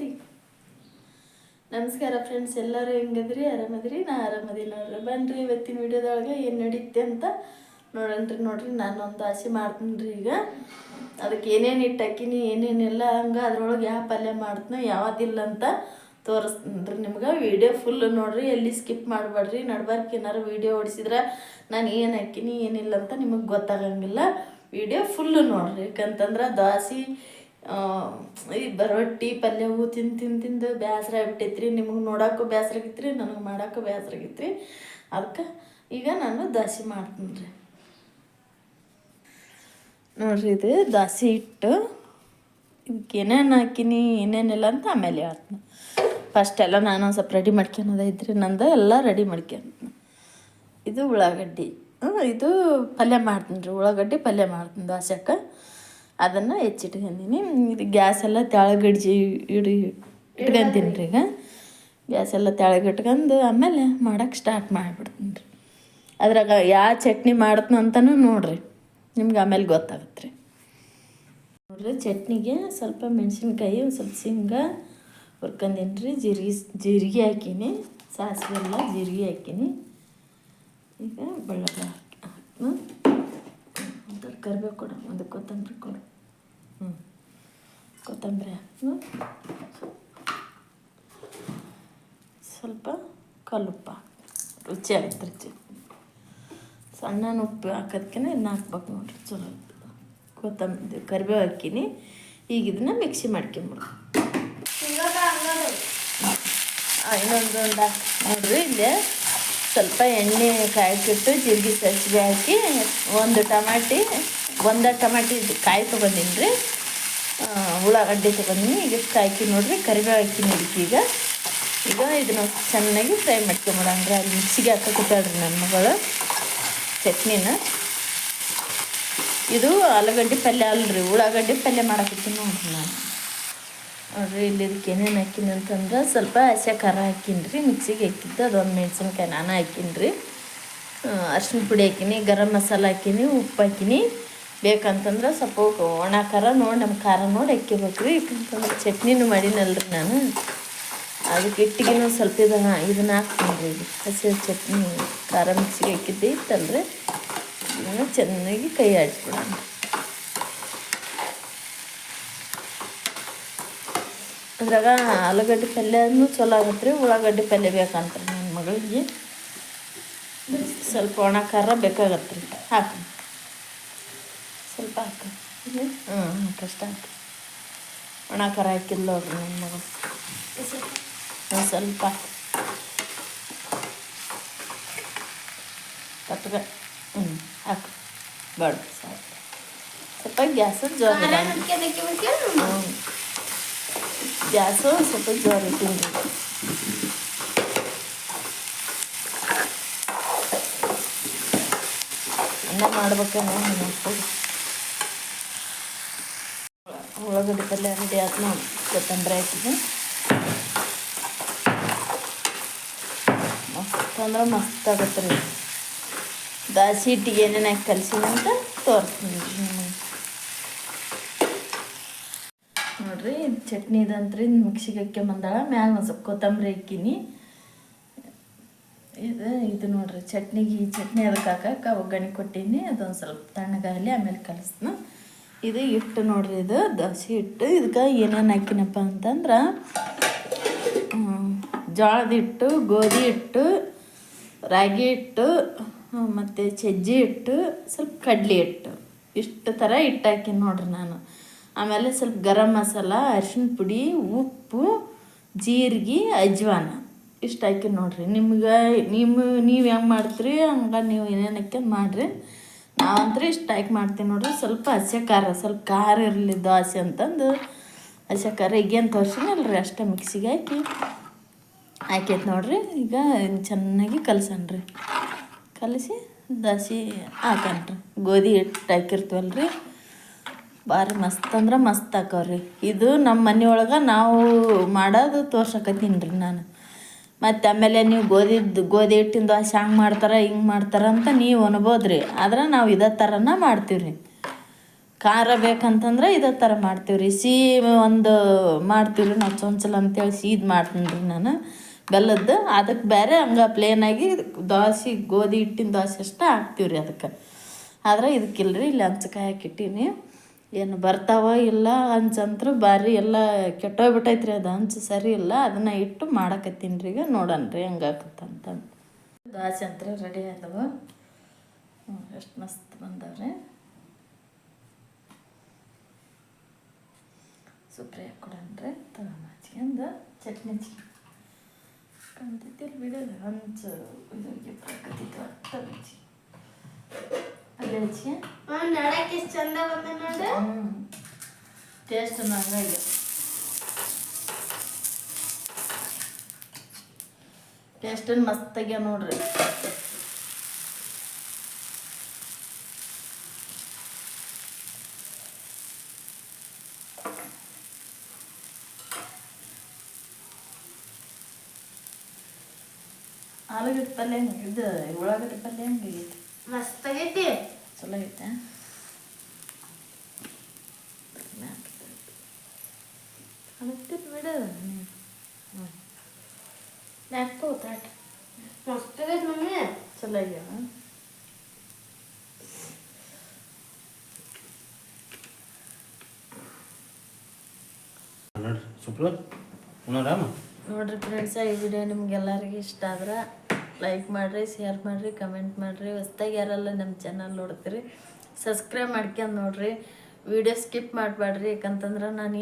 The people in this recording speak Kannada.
ಕೈತಿ ನಮಸ್ಕಾರ ಫ್ರೆಂಡ್ಸ್ ಎಲ್ಲರೂ ಹೆಂಗದ್ರಿ? ಆರಾಮದ್ರಿ? ನಾ ಆರಾಮದಿ ನೋಡ್ರಿ. ಬನ್ರಿ ಇವತ್ತಿನ ವಿಡಿಯೋದೊಳಗೆ ಏನು ನಡೀತೆ ಅಂತ ನೋಡನ್ರಿ ನೋಡ್ರಿ. ನಾನು ಒಂದು ಆಸೆ ಮಾಡ್ತೀನಿ ರೀ ಈಗ. ಅದಕ್ಕೆ ಏನೇನು ಇಟ್ಟಾಕಿನಿ ಏನೇನೆಲ್ಲ ಹಂಗೆ ಅದ್ರೊಳಗೆ ಯಾವ ಪಲ್ಯ ಮಾಡ್ತೀನಿ ಯಾವತ್ತಿಲ್ಲ ಅಂತ ತೋರಿಸ್ತೀನಿ ನಿಮ್ಗೆ. ವಿಡಿಯೋ ಫುಲ್ ನೋಡ್ರಿ, ಎಲ್ಲಿ ಸ್ಕಿಪ್ ಮಾಡಬೇಡ್ರಿ. ನಡ್ಬಾರ್ಕ್ ಏನಾರು ವಿಡಿಯೋ ಓಡಿಸಿದ್ರೆ ನಾನು ಏನು ಹಾಕಿನಿ, ಏನಿಲ್ಲ ಅಂತ ನಿಮಗೆ ಗೊತ್ತಾಗಂಗಿಲ್ಲ. ವಿಡಿಯೋ ಫುಲ್ಲು ನೋಡ್ರಿ. ಯಾಕಂತಂದ್ರೆ ದೋಸೆ ಈ ರೊಟ್ಟಿ ಪಲ್ಯವು ತಿಂದು ತಿಂದು ತಿಂದು ಬೇಸರ ಆಗ್ಬಿಟ್ಟೈತ್ರಿ. ನಿಮಗೆ ನೋಡೋಕ್ಕೂ ಬೇಸರ ಆಗೈತ್ರಿ, ನನಗೆ ಮಾಡೋಕ್ಕೂ ಬೇಸರ ರೀ ಅದಕ್ಕೆ ಈಗ ನಾನು ದಾಸಿ ಮಾಡ್ತೀನಿ ರೀ. ನೋಡ್ರಿ ಇದು ದಾಸಿ ಹಿಟ್ಟು. ಇದಕ್ಕೆ ಏನೇನು ಹಾಕಿನಿ, ಏನೇನಿಲ್ಲ ಅಂತ ಆಮೇಲೆ ಹೇಳ್ತೀನಿ. ಫಸ್ಟ್ ಎಲ್ಲ ನಾನು ಒಂದು ಸ್ವಲ್ಪ ರೆಡಿ ಮಾಡ್ಕೊಳೋದೈತ್ರಿ ನಂದು ಎಲ್ಲ ರೆಡಿ ಮಾಡ್ಕೊಂತೀನಿ ಇದು ಉಳ್ಳಾಗಡ್ಡಿ. ಇದು ಪಲ್ಯ ಮಾಡ್ತೀನಿ ರೀ, ಉಳ್ಳಾಗಡ್ಡಿ ಪಲ್ಯ ಮಾಡ್ತೀನಿ ದೋಸೆಕ್ಕೆ ಅದನ್ನು ಹೆಚ್ಚಿಟ್ಕೊಂಡೀನಿ ಇದು ಗ್ಯಾಸ್ ಎಲ್ಲ ತೆಳಗಿಡ್ಜಿ ಇಡಿ, ಇಟ್ಕೊಂತೀನಿ ರೀ ಈಗ. ಗ್ಯಾಸ್ ಎಲ್ಲ ತೆಳಗೆ ಇಟ್ಕೊಂಡು ಆಮೇಲೆ ಮಾಡೋಕ್ಕೆ ಸ್ಟಾರ್ಟ್ ಮಾಡಿಬಿಡ್ತೀನಿ ರೀ. ಅದ್ರಾಗ ಯಾವ ಚಟ್ನಿ ಮಾಡ್ತೀನಿ ಅಂತಲೂ ನೋಡ್ರಿ, ನಿಮ್ಗೆ ಆಮೇಲೆ ಗೊತ್ತಾಗುತ್ತೆ ರೀ. ನೋಡ್ರಿ, ಚಟ್ನಿಗೆ ಸ್ವಲ್ಪ ಮೆಣಸಿನ್ಕಾಯಿ ಒಂದು ಸ್ವಲ್ಪ ಶೇಂಗ ಹುರ್ಕೊಂಡೀನಿ ರೀ. ಜೀರಿಗೆ ಜೀರಿಗೆ ಹಾಕೀನಿ, ಸಾಸಿವೆ ಎಲ್ಲ ಜೀರಿಗೆ ಹಾಕೀನಿ. ಈಗ ಬೆಳ್ಳುಳ್ಳಿ ಹಾಕಿ ಕರಿಬೇವು ಕೊಡು ಒಂದು ಕೊತ್ತಂಬರಿ ಕೊಡು ಕೊತ್ತಂಬರಿ ಹಾಕಿ ಸ್ವಲ್ಪ ಕಲ್ಲುಪ್ಪ. ರುಚಿ ಆಗುತ್ತೆ ರುಚಿ. ಸಣ್ಣ ಉಪ್ಪು ಹಾಕೋದಕ್ಕೆ ಇನ್ನು ಹಾಕ್ಬೇಕು ನೋಡ್ರಿ, ಚಲೋ ಕೊತ್ತಂಬರಿ, ಕರಿಬೇವು ಹಾಕಿನಿ. ಈಗ ಇದನ್ನ ಮಿಕ್ಸಿ ಮಾಡ್ಕೊಂಬಿಡು. ಇನ್ನೊಂದು ನೋಡ್ರಿ, ಇಲ್ಲೇ ಸ್ವಲ್ಪ ಎಣ್ಣೆ ಕಾಯಕ್ಕಿಟ್ಟು ಜೀರಿಗೆ ಸಾಸಿವೆ ಹಾಕಿ ಒಂದು ಟಮಾಟಿ ಒಂದು ಟಮಾಟಿ ಕಾಯಿ ತೊಗೊಂಡಿನಿ ರೀ ಉಳ್ಳಾಗಡ್ಡಿ ತಗೊಂಡಿನಿ ಈಗ ಎಷ್ಟು ಹಾಕಿ ನೋಡ್ರಿ, ಕರಿಬೇವು ಹಾಕಿನಿ ಇದಕ್ಕೆ ಈಗ. ಈಗ ಇದನ್ನ ಚೆನ್ನಾಗಿ ಫ್ರೈ ಮಾಡ್ಕೊಂಬಿಡಂಗ್ರೆ ಅಲ್ಲಿ ಮಿಕ್ಸಿಗೆ ಹಾಕಿ ನನ್ನ ಮಗಳು. ಚಟ್ನಿನ. ಇದು ಆಲೂಗಡ್ಡೆ ಪಲ್ಯ ಅಲ್ರಿ. ಉಳ್ಳಾಗಡ್ಡೆ ಪಲ್ಯ ಮಾಡಕತ್ತೀನಿ ನೋಡ್ರಿ ನಾನು. ನೋಡ್ರಿ, ಇಲ್ಲಿ ಇದಕ್ಕೆ ಏನೇನು ಹಾಕಿನಿ ಅಂತಂದ್ರೆ ಸ್ವಲ್ಪ ಹಸಿ ಖಾರ ಹಾಕಿನ್ರಿ. ಮಿಕ್ಸಿಗೆ ಹಾಕಿದ್ದು ಅದೊಂದು ಮೆಣಸಿನ್ಕಾಯಿ, ನಾನು ಹಾಕಿನ್ರಿ. ಅರ್ಶಿನ ಪುಡಿ ಹಾಕಿನಿ, ಗರಂ ಮಸಾಲ ಹಾಕಿನಿ, ಉಪ್ಪು ಹಾಕಿನಿ. ಬೇಕಂತಂದ್ರೆ ಸ್ವಲ್ಪ ಒಣ ಖಾರ ನೋಡಿ ನಮ್ಮ ಖಾರ ನೋಡಿ ಹಾಕ್ಕೋಬೇಕು ರೀ ಯಾಕಂತಂದ್ರೆ ಚಟ್ನಿನೂ ಮಾಡಿನಲ್ರಿ ನಾನು. ಅದಕ್ಕೆ ಇಟ್ಟಿಗೆನೂ ಸ್ವಲ್ಪ ಇದನ್ನ ಇದನ್ನ ಹಾಕ್ತೀನಿ ರೀ. ಹಸಿರು ಹಸಿ ಚಟ್ನಿ, ಖಾರ ಮಿಕ್ಸಿಗೆ ಹಾಕಿದ್ದೆ, ಇತ್ತಲ್ರಿ. ಇದನ್ನು ಚೆನ್ನಾಗಿ ಕೈ ಆಡಿಸ್ಬಿಡೋಣ ಅದ್ರಾಗ ಆಲೂಗಡ್ಡೆ ಪಲ್ಯನೂ ಚಲೋ ಆಗತ್ತೆ ರೀ, ಉಳ್ಳಾಗಡ್ಡೆ ಪಲ್ಯ ಬೇಕಂತ ನನ್ನ ಮಗಳಿಗೆ. ಸ್ವಲ್ಪ ಒಣ ಖಾರ ಬೇಕಾಗತ್ತೆ ರೀ. ಹಾಕಿ ಹಾಕಿ ಹ್ಞೂ ಹಾಕಷ್ಟು ಹಾಕಿ ಒಣ ಖಾರ ಹಾಕಿಲ್ಲ ನೋಡ್ರಿ ನನ್ನ ಮಗಳು ಒಂದು ಸ್ವಲ್ಪ ಕಟ್ಗ ಹ್ಞೂ ಹಾಕು ಬೇಡ ಸಾಕು ಸ್ವಲ್ಪ ಗ್ಯಾಸ್ ಜೋರ ಹ್ಞೂ ಗ್ಯಾಸು ಸ್ವಲ್ಪ ಜೋರು ಇಟ್ಟಿನಿ ಅನ್ನ ಮಾಡ್ಬೇಕೇನೋ ನೋಡ್ಕೊಂಡು ಉಳ್ಳಾಗಡ್ಡೆ ಪಲ್ಯ ರೆಡಿ ಆಯ್ತು ನೋಡಿ ಕೊತ್ತಂಬರಿ ಹಾಕಿದ್ದೆ. ಮಸ್ತ್ ಅಂದ್ರೆ ಮಸ್ತ್ ಆಗುತ್ತೆ ರೀ. ದಾಸಿ ಹಿಟ್ಟಿಗೆ ಏನೇನು ಹಾಕಿ ಕಲ್ಸಿನಿ ಅಂತ ತೋರಿಸ್ತೀನಿ ನೋಡ್ರಿ, ಚಟ್ನಿ ಇದಂತ್ರಿ ಮಿಕ್ಸಿಗೆ ಹಾಕ್ಕೊಂಬಂದಾಳ ಮ್ಯಾಲ ಒಂದು ಸ್ವಲ್ಪ ಕೊತ್ತಂಬರಿ ಹಾಕಿನಿ. ಇದು ಇದು ನೋಡ್ರಿ, ಚಟ್ನಿಗೆ ಈ ಚಟ್ನಿ ಅದಕ್ಕೆ ಹಾಕಕ್ಕೆ ಒಗ್ಗರಣೆ ಕೊಟ್ಟೀನಿ. ಅದೊಂದು ಸ್ವಲ್ಪ ತಣ್ಣಗಾಗಲಿ, ಆಮೇಲೆ ಕಲಿಸ್ನ ಇದು ಹಿಟ್ಟು ನೋಡ್ರಿ ಇದು, ದೋಸೆ ಹಿಟ್ಟು. ಇದಕ್ಕೆ ಏನೇನು ಹಾಕಿನಪ್ಪ ಅಂತಂದ್ರೆ ಜೋಳದ ಹಿಟ್ಟು, ಗೋಧಿ ಹಿಟ್ಟು, ರಾಗಿ ಹಿಟ್ಟು ಮತ್ತು ಸಜ್ಜಿ ಹಿಟ್ಟು, ಸ್ವಲ್ಪ ಕಡ್ಲೆ ಹಿಟ್ಟು. ಇಷ್ಟು ಥರ ಹಿಟ್ಟು ಹಾಕಿ ನೋಡ್ರಿ ನಾನು. ಆಮೇಲೆ ಸ್ವಲ್ಪ ಗರಂ ಮಸಾಲ ಅರಿಶಿನ ಪುಡಿ, ಉಪ್ಪು, ಜೀರಿಗೆ, ಅಜ್ವಾನ. ಇಷ್ಟು ಹಾಕಿ ನೋಡ್ರಿ. ನಿಮ್ಗೆ ನಿಮ್ಮ ನೀವು ಹೆಂಗೆ ಮಾಡ್ತೀರಿ, ಹಂಗೆ ನೀವು ಏನೇನು ಹಾಕ್ಯಂಡು ಮಾಡಿರಿ. ನಾವಂತ್ರಿ ಇಷ್ಟು ಆಯ್ಕೆ ಮಾಡ್ತೀನಿ ನೋಡ್ರಿ. ಸ್ವಲ್ಪ ಹಸಿ ಖಾರ, ಸ್ವಲ್ಪ ಖಾರ ಇರಲಿ ದೋಸೆ ಅಂತಂದು. ಹಸಿ ಖಾರ ಈಗೇನು ತೋರಿಸಿನಲ್ರಿ? ಅಷ್ಟೇ ಮಿಕ್ಸಿಗೆ ಹಾಕಿ. ಹಾಕೈತೆ ನೋಡ್ರಿ. ಈಗ ಚೆನ್ನಾಗಿ ಕಲ್ಸನ್ರಿ. ಕಲಸಿ ದೋಸೆ ಹಾಕನ್ರಿ. ಗೋಧಿ ಹಿಟ್ಟು ಹಾಕಿರ್ತೀವಲ್ರಿ. ಭಾರಿ ಮಸ್ತ್ ಅಂದ್ರೆ ಮಸ್ತ್ ಹಾಕವ್ರಿ. ಇದು ನಮ್ಮ ಮನೆಯೊಳಗೆ ನಾವು ಮಾಡೋದು ತೋರ್ಸಕತ್ತೀನಿ ರೀ ನಾನು. ಮತ್ತು ಆಮೇಲೆ ನೀವು ಗೋಧಿದ್ದು ಗೋಧಿ ಹಿಟ್ಟಿನ ದೋಸೆ ಹಂಗೆ ಮಾಡ್ತಾರೆ, ಹಿಂಗೆ ಮಾಡ್ತಾರೆ ಅಂತ ನೀವು ಅನ್ಬೋದು ರೀ ಆದ್ರೆ ನಾವು ಇದೇ ಥರನ ಮಾಡ್ತೀವಿ ರೀ ಖಾರ ಬೇಕಂತಂದ್ರೆ ಇದೇ ಥರ ಮಾಡ್ತೀವಿ ರೀ ಸಿಹಿ ಒಂದು ಮಾಡ್ತೀವಿ ರೀ ನಾವು ಚೊಂಚಲ ಅಂತೇಳಿ ಸೀದ್ ಮಾಡ್ತೀನಿ ರೀ ನಾನು ಬೆಲ್ಲದ್ದು ಅದಕ್ಕೆ ಬೇರೆ ಹಂಗೆ ಪ್ಲೇನಾಗಿ ದೋಸೆ ಗೋಧಿ ಹಿಟ್ಟಿನ ದೋಸೆ ಅಷ್ಟೇ ಹಾಕ್ತೀವಿ ರೀ ಅದಕ್ಕೆ. ಆದ್ರೆ ಇದಕ್ಕಿಲ್ರಿ, ಇಲ್ಲಿ ಹಂಚಕಾಯಿ ಹಾಕಿಟ್ಟೀನಿ ಏನು ಬರ್ತಾವ ಇಲ್ಲ ಹಂಚಂತ್ರು ಭಾರಿ ಎಲ್ಲ ಕೆಟ್ಟೋಗ್ಬಿಟ್ಟೈತ್ರಿ ಅದು ಅಂಚು ಸರಿ ಇಲ್ಲ, ಅದನ್ನು ಇಟ್ಟು ಮಾಡಕತ್ತೀನಿ ರೀ ಈಗ ನೋಡೋಣ ರೀ ಹೆಂಗಾಕತ್ತಂತ ದೋಸೆ ಅಂತ ರೆಡಿ ಆದವ. ಎಷ್ಟು ಮಸ್ತ್ ಬಂದವ್ರಿ ಸುಪ್ರಿ ಹಾಕೊಡನ್ರಿ ತಗೊಂಡು ಚಟ್ನಿ ಕಾಣ್ತೈತಿ ಬಿಡೋದು ಹಂಚು ಇದು ಹಾಕತ್ತಿತ್ತು ತಗೊಂಡು ಅಲ್ಲೇ ಹಚ್ಚಿ ನಡಕ್ಕೆ ಎಷ್ಟು ಚಂದ ಬಂದ ನೋಡು ಟೇಸ್ಟ್ ಹಂಗಾಗಿ ಟೇಸ್ಟನ್ನು ಮಸ್ತಾಗ್ಯ ನೋಡ್ರಿ ಆಲೂಗಡ್ಡೆ ಪಲ್ಯ ಹೆಂಗೆ ಇದು ಉಳ್ಳಾಗಡ್ಡೆ ಪಲ್ಯ ಹೆಂಗೆ ಆಗೈತಿ ಮಸ್ತ್ ಆಗೈತಿ ಚಲೋ ಐತೆ ಅಳತ್ತಿದ್ ಬಿಡು ಯಾಕೋ ತಾಟ ಮಸ್ತ್ ಆಗೈತಿ ಮಮ್ಮಿ ಚಲೋ ಆಗ್ಯಾವ ನೋಡ್ರಿ ಸುಪ್ರ ಉಣರಾಮ ನೋಡ್ರಿ ಫ್ರೆಂಡ್ಸ ಈ ವಿಡಿಯೋ ನಿಮ್ಗೆಲ್ಲರಿಗೂ ಇಷ್ಟ ಆದ್ರೆ ಲೈಕ್ ಮಾಡಿರಿ ಶೇರ್ ಮಾಡಿರಿ ಕಮೆಂಟ್ ಮಾಡಿರಿ. ಹೊಸ್ದಾಗಿ ಯಾರೆಲ್ಲ ನಮ್ಮ ಚಾನಲ್ ನೋಡ್ತೀರಿ ಸಬ್ಸ್ಕ್ರೈಬ್ ಮಾಡ್ಕೊಂಡು ನೋಡ್ರಿ. ವಿಡಿಯೋ ಸ್ಕಿಪ್ ಮಾಡಬೇಡ್ರಿ ಯಾಕಂತಂದ್ರೆ ನಾನು